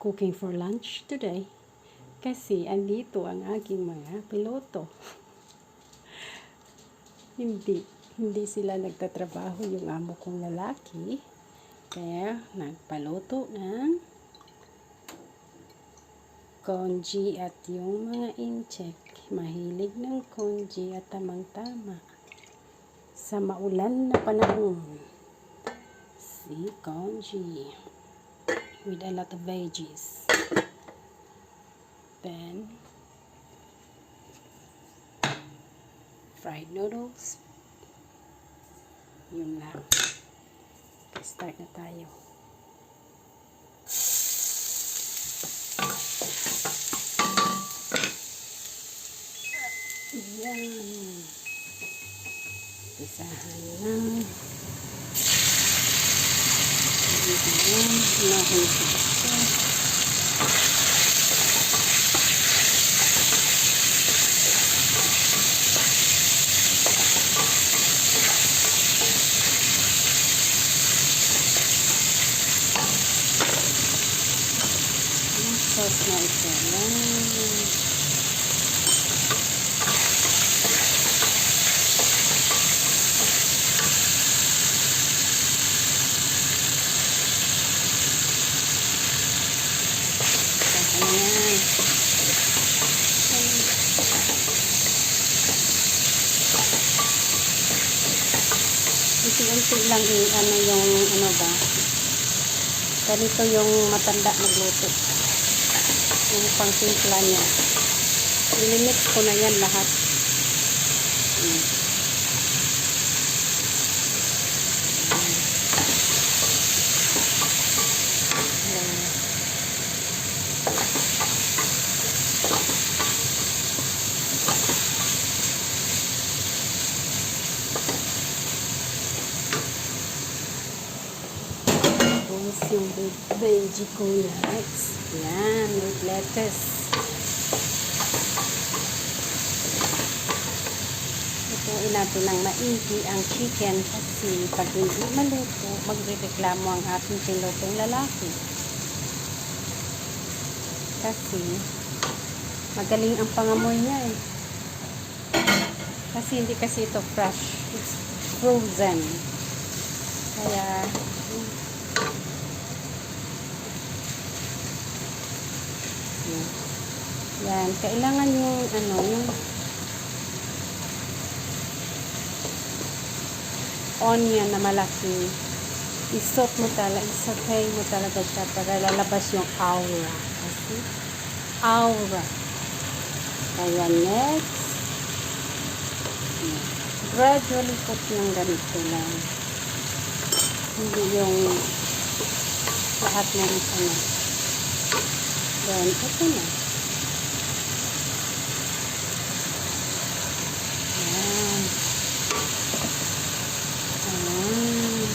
looking for lunch today. Kasi andito ang aking mga piloto. hindi, hindi sila nagtatrabaho yung amo kong lalaki. Kaya nagpaluto ng konji at yung mga incheck. Mahilig ng konji at tamang-tama. Sa maulan na panahon. Si konji with a lot of veggies. Then, fried noodles. Yun lang. Start na tayo. Yan. Pisahan na. Yan. Hinahon ko na ito. Yan. Saka na yan. Unti-unti lang yung ano yung ano ba. Ganito yung matanda magluto. Yung pangtimpla niya. Ilimix ko na yan lahat. Mm. Ayan. Tapos yung ve- veggie nuts. Yan, with lettuce. Lutuin natin ng maigi ang chicken kasi pag hindi maluto, magrereklamo ang ating pilotong lalaki. Kasi magaling ang pangamoy niya eh. Kasi hindi kasi ito fresh. It's frozen. Kaya, yan. Yan. Kailangan yung, ano, yung onion na malaki. Isot mo talaga, isotay mo talaga siya para lalabas yung aura. Kasi, aura. Kaya next, gradually put ng ganito lang. Hindi yung lahat isa na. Then, ito na. Ayan. Ayan.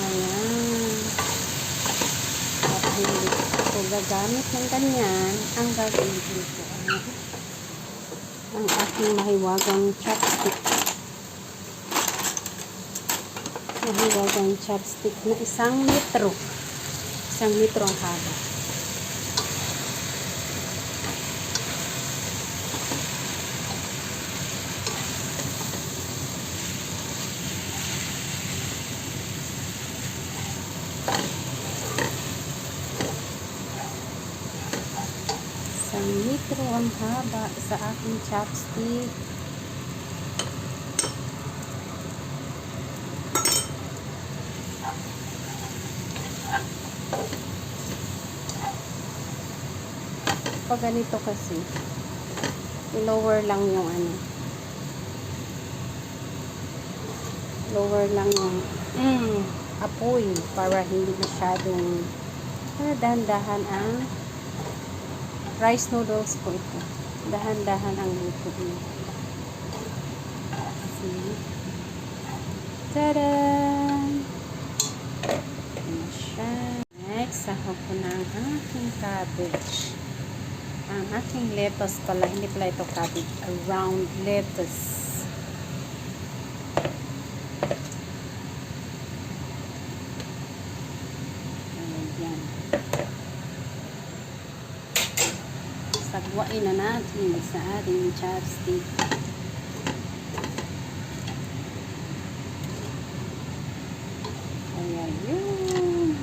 Ayan. At hindi ko gagamit ng ganyan. Ang gagawin ko ay ang aking mahiwagang chopstick. Mahiwagang chopstick na isang metro. Isang metro ang haba. Metro ang haba sa aking chopstick. Pag ganito kasi, i-lower lang yung ano. Lower lang yung mm, apoy para hindi masyadong para dahan-dahan ang rice noodles po ito. Dahan-dahan ang luto niya. Tada! Next, sahog ko na ang aking cabbage. Ang aking lettuce pala, hindi pala ito cabbage, round lettuce. Ayan. Sagwain na natin sa ating chopstick. Ayan yun.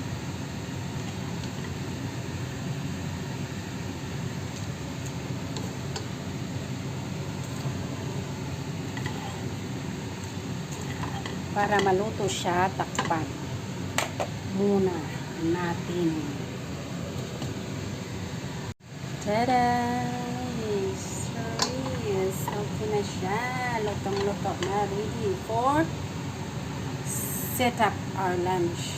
Para maluto siya, takpan muna natin. Tada! So, yes. Okay na siya. Lutong-luto na. Ready for set up our lunch.